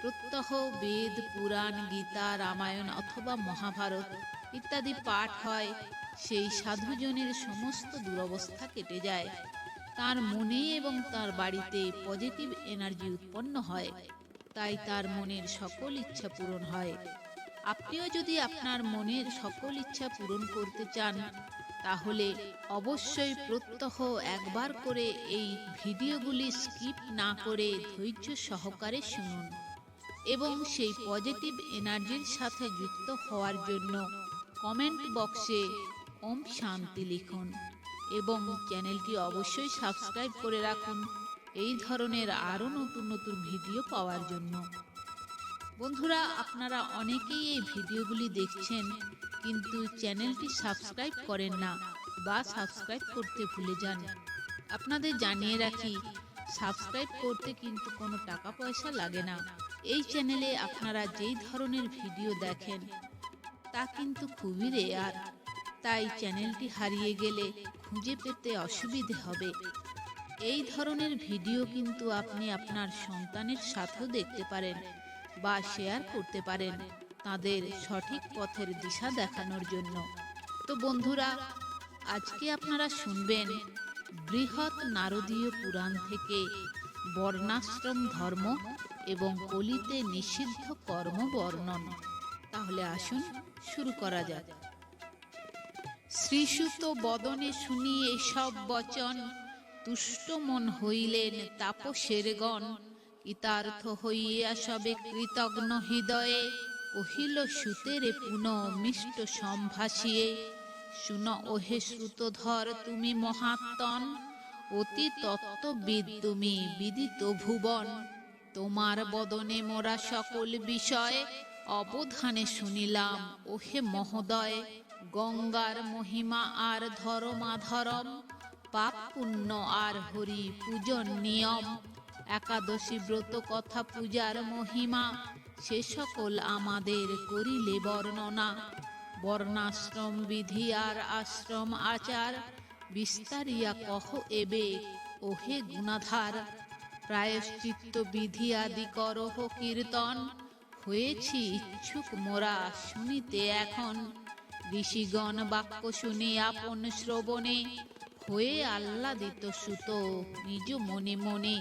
প্রত্যহ বেদ, পুরাণ, গীতা, রামায়ণ অথবা মহাভারত ইত্যাদি পাঠ হয়, সেই সাধুজনের সমস্ত দুরবস্থা কেটে যায়। তার মনে এবং তার বাড়িতে পজিটিভ এনার্জি উৎপন্ন হয়, তাই তার মনের সকল ইচ্ছা পূরণ হয়। আপনিও যদি আপনার মনের সকল ইচ্ছা পূরণ করতে চান, তাহলে অবশ্যই প্রত্যহ একবার করে এই ভিডিওগুলি স্কিপ না করে ধৈর্য সহকারে শুনুন। এবং সেই পজিটিভ এনার্জির সাথে যুক্ত হওয়ার জন্য কমেন্ট বক্সে ওম শান্তি লিখুন এবং চ্যানেলটি অবশ্যই সাবস্ক্রাইব করে রাখুন। এই ধরনের আরও নতুন নতুন ভিডিও পাওয়ার জন্য। বন্ধুরা, আপনারা অনেকেই এই ভিডিওগুলি দেখছেন, কিন্তু চ্যানেলটি সাবস্ক্রাইব করেন না বা সাবস্ক্রাইব করতে ভুলে যান। আপনাদের জানিয়ে রাখি সাবস্ক্রাইব করতে কিন্তু কোনো টাকা পয়সা লাগে না। এই চ্যানেলে আপনারা যেই ধরনের ভিডিও দেখেন, তা কিন্তু খুবই রেয়ার তাই চ্যানেলটি হারিয়ে গেলে খুঁজে পেতে অসুবিধে হবে। এই ধরনের ভিডিও কিন্তু আপনি আপনার সন্তানের সাথেও দেখতে পারেন বা শেয়ার করতে পারেন তাদের সঠিক পথের দিশা দেখানোর জন্য। তো বন্ধুরা, আজকে আপনারা শুনবেন বৃহৎ নারদীয় পুরাণ থেকে বর্ণাশ্রম ধর্ম এবং কলিতে নিষিদ্ধ কর্ম বর্ণন তাহলে আসুন শুরু করা যাক। শ্রীসুত বদনে শুনি এসব বচন, তুষ্ট মন হইলেন তাপসের গণ। ইতার্থ হইয়া সবে কৃতজ্ঞ হৃদয়ে কহিল সুতেরে পুন মিষ্ট সম্ভাসিয়ে শুন ওহে শ্রুতধর, তুমি মহাত্মন অতি তত্ত্ববিদ তুমি বিদিত ভুবন। তোমার বদনে মোরা সকল বিষয় অবধানে শুনিলাম। ওহে মহোদয়, গঙ্গার মহিমা আর ধরমাধরম পাপ পুণ্য আর হরি পূজন নিয়ম, একাদশী ব্রত কথা পূজার মহিমা, সে সকল আমাদের করিলে বর্ণনা। বর্ণাশ্রম বিধি আর আশ্রম আচার, বিস্তারিয়া কহ এবে, ওহে গুণাধার প্রায়শ্চিত্ত বিধি আদি করহ কীর্তন। হয়েছি ইচ্ছুক মোরা শুনিতে এখন। ঋষিগণ বাক্য শুনি আপন শ্রবণে। হয়ে আহ্লাদিত সুত নিজ মনে মনে।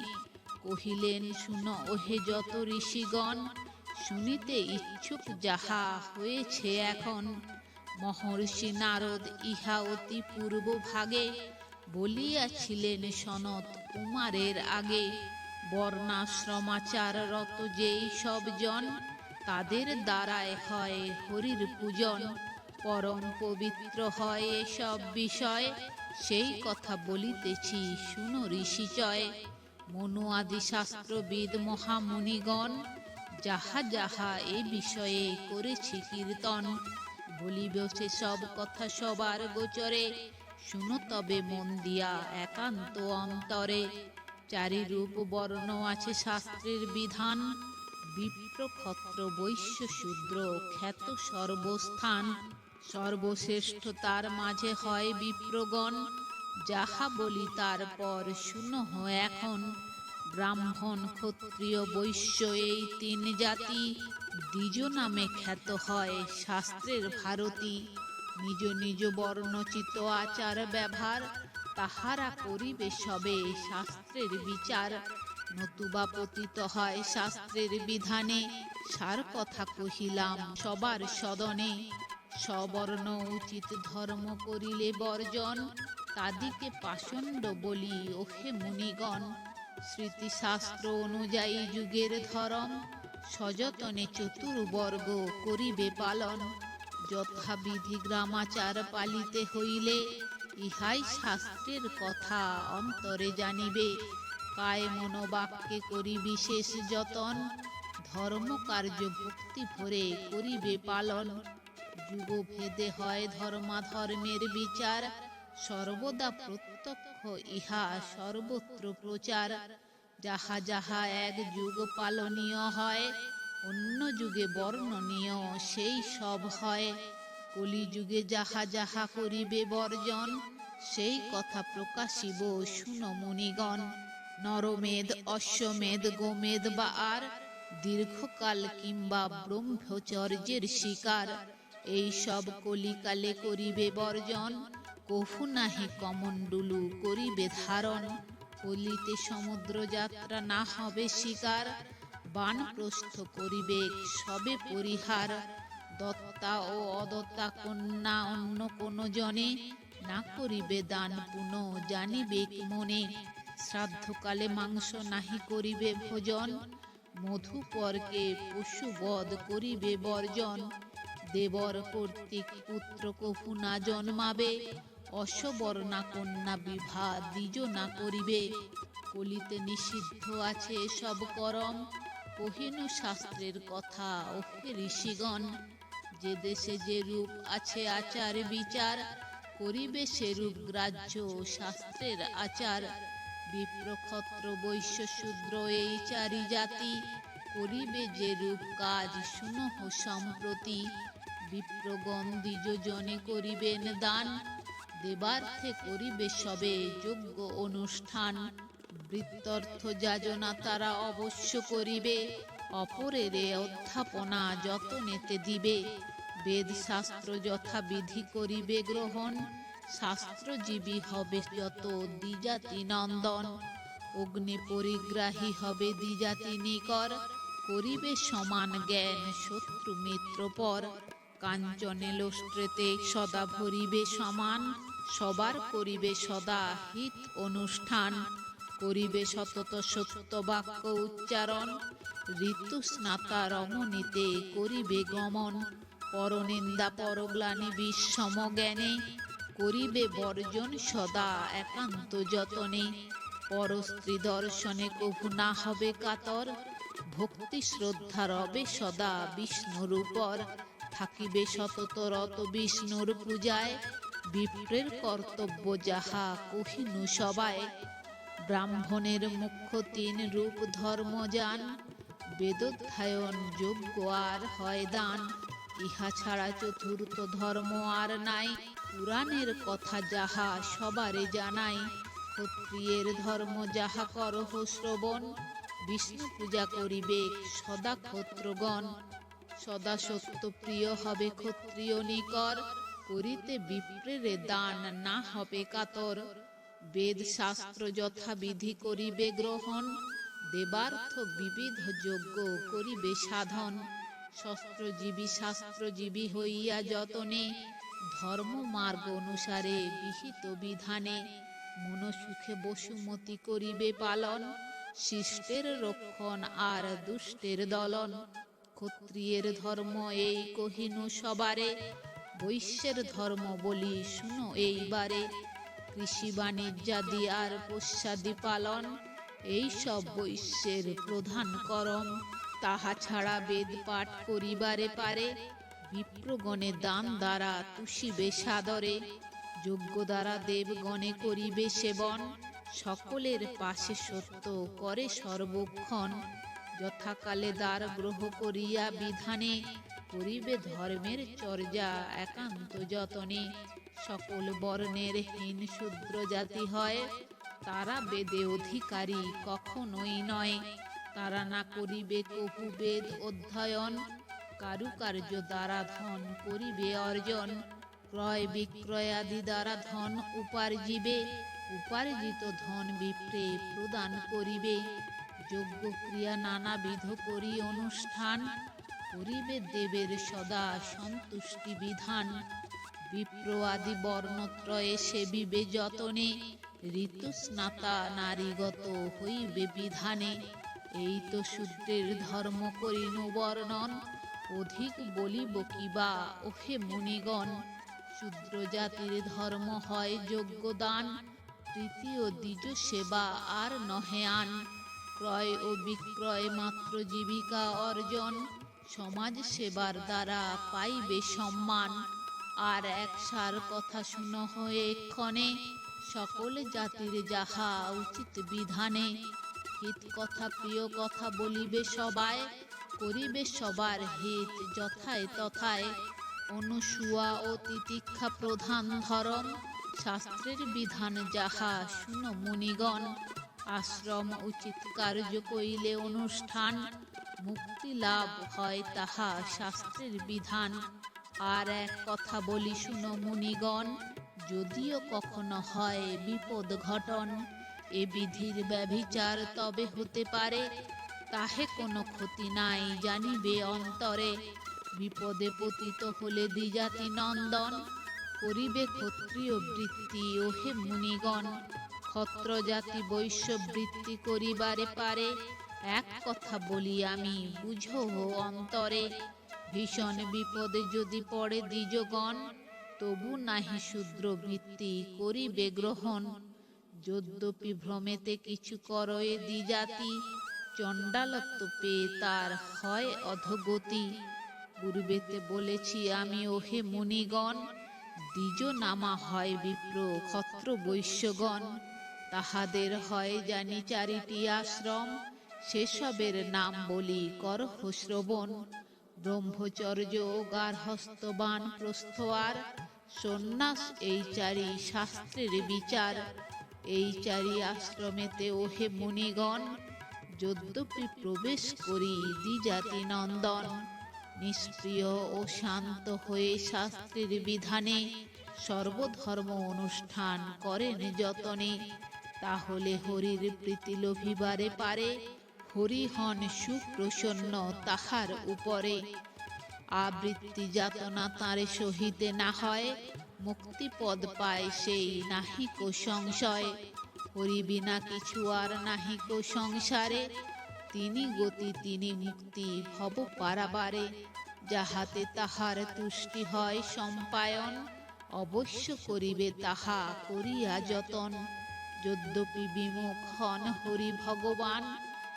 কহিলেন, শুন ওহে যত ঋষিগণ, শুনিতে ইচ্ছুক যাহা হয়েছে এখন। মহর্ষি নারদ ইহা অতি পূর্ব ভাগে বলিয়াছিলেন সনত কুমারের আগে বর্ণাশ্রমাচার রত যেই সব জন, তাদের দ্বারায় হয় হরির পূজন। পরম পবিত্র হয় এসব বিষয়, সেই কথা বলিতেছি, শুনো ঋষিচয় মনু আদি শাস্ত্রবিদ মহামুনিগণ, যাহা যাহা এ বিষয়ে করেছি কীর্তন, বলিব সে সব কথা সবার গোচরে। শুনো তবে মন দিয়া একান্ত অন্তরে। চারি রূপ বর্ণ আছে শাস্ত্রের বিধান। বিপ্র ক্ষত্র বৈশ্য শূদ্র খ্যাত সর্বস্থান। সর্বশ্রেষ্ঠ তার মাঝে হয় বিপ্রগণ। যাহা বলি তারপর শুনো এখন। ব্রাহ্মণ, ক্ষত্রিয়, বৈশ্য এই তিন জাতি। দ্বিজ নামে খ্যাত হয় শাস্ত্রের ভারতী। নিজ নিজ বর্ণচিত আচার ব্যবহার, তাহারা করিবে সবে শাস্ত্রের বিচার। নতুবা পতিত হয় শাস্ত্রের বিধানে, সার কথা কহিলাম সবার সদনে। সবর্ণ উচিত ধর্ম করিলে বর্জন, তাদিকে পাষণ্ড বলি ওহে মুনিগণ। স্মৃতিশাস্ত্র অনুযায়ী যুগের ধরম, সযতনে চতুর্বর্গ করিবে পালন। যথাবিধি গ্রামাচার পালিতে হইলে ইহাই শাস্ত্রের কথা, অন্তরে জানিবে। কায় মনোবাক্যে করি বিশেষ যতন, ধর্ম কার্য ভক্তি ভরে করিবে পালন। যুগভেদে হয় ধর্মাধর্মের বিচার, সর্বদা প্রত্যক্ষ ইহা সর্বত্র প্রচার। যাহা যাহা এক যুগ পালনীয় হয় অন্য যুগে বর্ণনীয় সেই সব হয়। কলিযুগে যাহা যাহা করিবে বর্জন, সেই কথা প্রকাশিব শুনো মুনিগণ। নরমেদ অশ্বমেধ গোমেদ বা আর, দীর্ঘকাল কিংবা ব্রহ্মচর্যের শিকার, এই সব কলিকালে করিবে বর্জন কফু নাহি কমণ্ডলু করিবে ধারণ। কলিতে সমুদ্র যাত্রা না হবে শিকার বানপ্রস্থ করিবে, সবে পরিহার। দত্তা ও অদত্তা কন্যা অন্য কোন জনে না করিবে দান পুন, জানিবে মনে? শ্রাদ্ধকালে মাংস নাহি করিবে ভোজন, মধুপরকে পশুবধ করিবে বর্জন। দেবর কর্তৃক পুত্র কফু না জন্মাবে অসবর্ণা কন্যা বিভা দ্বিজ না করিবে। কলিতে নিষিদ্ধ আছে সব করম কহিনু শাস্ত্রের কথা, ওহে ঋষিগণ, যে দেশে যে রূপ আছে আচার বিচার, করিবে সেরূপ গ্রাহ্য শাস্ত্রের আচার। বিপ্রক্ষত্র বৈশ্য শূদ্র এই চারি জাতি, করিবে যে রূপ কাজ, শুনহ সম্প্রতি। বিপ্রগণ দ্বিজজনে করিবেন দান, দেবার্থে করিবে সবে যোগ্য অনুষ্ঠান। বৃত্তর্থ যাজনা তারা অবশ্য করিবে। অপরেরে অধ্যাপনা যতনেতে দিবে। বেদ শাস্ত্র যথাবিধি করিবে গ্রহণ। শাস্ত্রজীবী হবে যত দ্বিজাতি নন্দন। অগ্নি পরিগ্রাহী হবে দ্বিজাতি নিকর। করিবে সমান জ্ঞান শত্রু মিত্র পর। কাঞ্চনে লোষ্ট্রেতে সদা ভরিবে সমান। সবার করিবে সদা হিত অনুষ্ঠান। করিবে সতত সত্য বাক্য উচ্চারণ। ঋতু স্নাতা রমণীতে করিবে গমন। পরনিন্দা পরগ্লানি বিশ্বম জ্ঞানে করিবে বর্জন সদা একান্ত যতনে। পরস্ত্রী দর্শনে কভু না হবে কাতর। ভক্তি শ্রদ্ধা রবে সদা বিষ্ণুর উপর। থাকিবে সতত রত বিষ্ণুর পূজায়। বিপ্রের কর্তব্য যাহা কহিনু সবাই ব্রাহ্মণের মুখ্য তিন রূপ ধর্ম যান বেদোধ্যায়ন যোগ্য আর হয় দান। ইহা ছাড়া চতুর্থ ধর্ম আর নাই। পুরাণের কথা যাহা সবারে জানাই। ক্ষত্রিয়ের ধর্ম যাহা করহ শ্রবণ। বিষ্ণু পূজা করিবে সদা ক্ষত্রগণ। সদা সত্য প্রিয় হবে ক্ষত্রিয় নিকর। করিতে বিপ্রেরে দান না হবে কাতর। বেদ শাস্ত্র যথাবিধি করিবে গ্রহণ, দেবার্থ বিবিধ যোগ্য করিবে সাধন। শস্ত্রজীবী শাস্ত্রজীবী হইয়া যতনে, ধর্ম মার্গ অনুসারে বিহিত বিধানে, মনসুখে বসুমতি করিবে পালন, শিষ্টের রক্ষণ আর দুষ্টের দলন। ক্ষত্রিয়ের ধর্ম এই কহিনু সবারে, বৈশ্যের ধর্ম বলি শুনো এইবারে। কৃষি বাণিজ্যাদি আর পোষ্যাদি পালন, এই সব বৈশ্যের প্রধান করম। তাহা ছাড়া বেদ পাঠ করিবারে পারে, বিপ্রগণে দান দ্বারা তুষিবে সাদরে। যোগ্য দ্বারা দেবগণে করিবে সেবন, সকলের পাশে সত্য করে সর্বক্ষণ। যথাকালে দ্বার গ্রহ করিয়া বিধানে, করিবে ধর্মের চর্যা একান্ত যতনে। সকল বর্ণের হীন শূদ্র জাতি হয়। তারা বেদে অধিকারী, কখনোই নয়। তারা না করিবে কহু বেদ অধ্যয়ন, কারুকার্য দ্বারা ধন করিবে অর্জন। ক্রয় বিক্রয়াদি দ্বারা ধন উপার্জিবে, উপার্জিত ধন বিপ্রে প্রদান করিবে। যোগ্য ক্রিয়া নানাবিধ করি অনুষ্ঠান, করিবে দেবের সদা সন্তুষ্টি বিধান। বিপ্র আদি বর্ণত্রয়ে সেবিবে যতনে, ঋতুস্নাতা নারীগত হইবে বিধানে। এই তো শূদ্রের ধর্ম করিনু বর্ণন, অধিক বলিব কিবা ওহে মুনিগণ। শূদ্র জাতির ধর্ম হয় যোগ্যদান তৃতীয় দ্বিজ সেবা আর নহে আন। ক্রয় ও বিক্রয় মাত্র জীবিকা অর্জন, সমাজ সেবার দ্বারা পাইবে সম্মান। আর এক সার কথা শুনো হয়ে এক্ষণে, সকল জাতির যাহা উচিত বিধানে। হিত কথা, প্রিয় কথা বলিবে সবাই, করিবে সবার হিত যথায় তথায়। অনুসুয়া ও তিতিক্ষা প্রধান ধরম শাস্ত্রের বিধান যাহা শুনো মুনিগণ। আশ্রম উচিত কার্য কইলে অনুষ্ঠান, মুক্তি লাভ হয় তাহা শাস্ত্রের বিধান। আর এক কথা বলি শুনো মুনিগণ, যদিও কখনো হয় বিপদ ঘটন, এ বিধির ব্যভিচার তবে হতে পারে, তাহে কোনো ক্ষতি নাই জানিবে অন্তরে। বিপদে পতিত হলে দ্বিজাতি নন্দন, করিবে ক্ষত্রিয় বৃত্তি, ওহে মুনিগণ। ক্ষত্র জাতি বৈশ্য বৃত্তি করিবারে পারে, এক কথা বলি আমি, বুঝো অন্তরে। ভীষণ বিপদে যদি পড়ে দ্বিজগণ, তবু নাহি শূদ্র বৃত্তি করিবে গ্রহণ। যদ্যপি ভ্রমেতে কিছু করয়ে দ্বিজাতি, চণ্ডালত্ব পেয়ে তার হয় অধগতি। পূর্বেতে বলেছি আমি, ওহে মুনিগণ, দ্বিজ নামা হয় বিপ্র ক্ষত্র বৈশ্যগণ। তাহাদের হয় জানি চারিটি আশ্রম, সেসবের নাম বলি করহ শ্রবণ। ব্রহ্মচর্য গার্হস্থবান প্রস্থয়ার সন্ন্যাস, এই চারি শাস্ত্রের বিচার। এই চারি আশ্রমেতে, ওহে মুনিগণ, যদ্যপি প্রবেশ করি দ্বিজাতি নন্দন। নিষ্প্রিয় ও শান্ত হয়ে শাস্ত্রের বিধানে সর্বধর্ম অনুষ্ঠান করেন যতনে। তাহলে হরির প্রীতি লোভিবারে পারে। হরি হন সুপ্রসন্ন তাহার উপরে। আবৃত্তি যাতনা তারে সহিতে না হয়, মুক্তিপদ পায় সেই নাহিক সংশয়। হরি বিনা কিছু আর নাহিক সংসারে, তিনি গতি তিনি মুক্তি ভব পারাবারে। যাহাতে তাহার তুষ্টি হয় সম্পায়ন, অবশ্য করিবে তাহা করিয়া যতন। যদ্যপি বিমুখ হন হরি ভগবান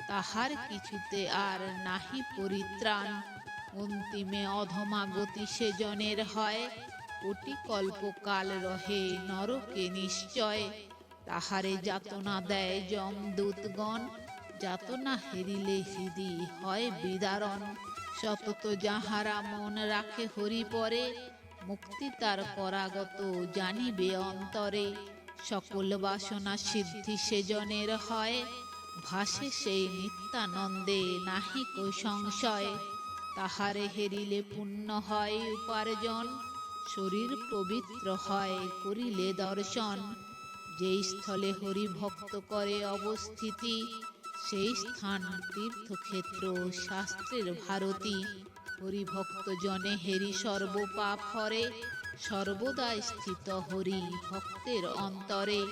তাহার কিছুতে আর নাহি পরিত্রাণ। অন্তিমে অধমা গতি সেজনের হয়। কোটি কল্পকাল রহে, নরকে নিশ্চয়। তাহারে যাতনা দেয় যমদূতগণ যাতনা হেরিলে হৃদি হয় বিদারণ। সতত যাহারা মন রাখে হরি পরে মুক্তি তার পরাগত জানিবে অন্তরে। সকল বাসনা সিদ্ধি সেজনের হয়। ভাসে সেই নিত্যানন্দে নাহিক সংশয়। তাহারে হেরিলে পুণ্য হয় উপার্জন, শরীর পবিত্র হয় করিলে দর্শন। যেই স্থলে হরি ভক্ত করে অবস্থিতি, সেই স্থান তীর্থক্ষেত্র শাস্ত্রের ভারতী। হরিভক্ত জনে হেরি সর্বপাপ হরে সর্বদা স্থিত হরি ভক্তের অন্তরে।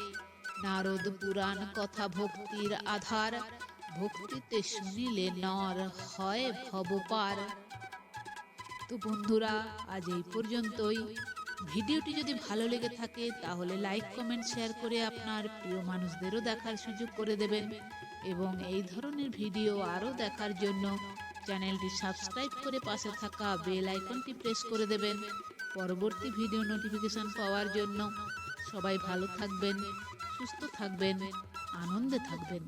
নারদ পুরাণ কথা ভক্তির আধার। ভক্তিতে শুনিলে নর হয় ভবপার। তো বন্ধুরা, আজ এই পর্যন্তই। ভিডিওটি যদি ভালো লেগে থাকে, তাহলে লাইক কমেন্ট শেয়ার করে আপনার প্রিয় মানুষদেরও দেখার সুযোগ করে দেবেন। এবং এই ধরনের ভিডিও আরও দেখার জন্য চ্যানেলটি সাবস্ক্রাইব করে পাশে থাকা বেল আইকনটি প্রেস করে দেবেন। পরবর্তী ভিডিও নোটিফিকেশান পাওয়ার জন্য সবাই ভালো থাকবেন। সুস্থ থাকবেন আনন্দে থাকবেন।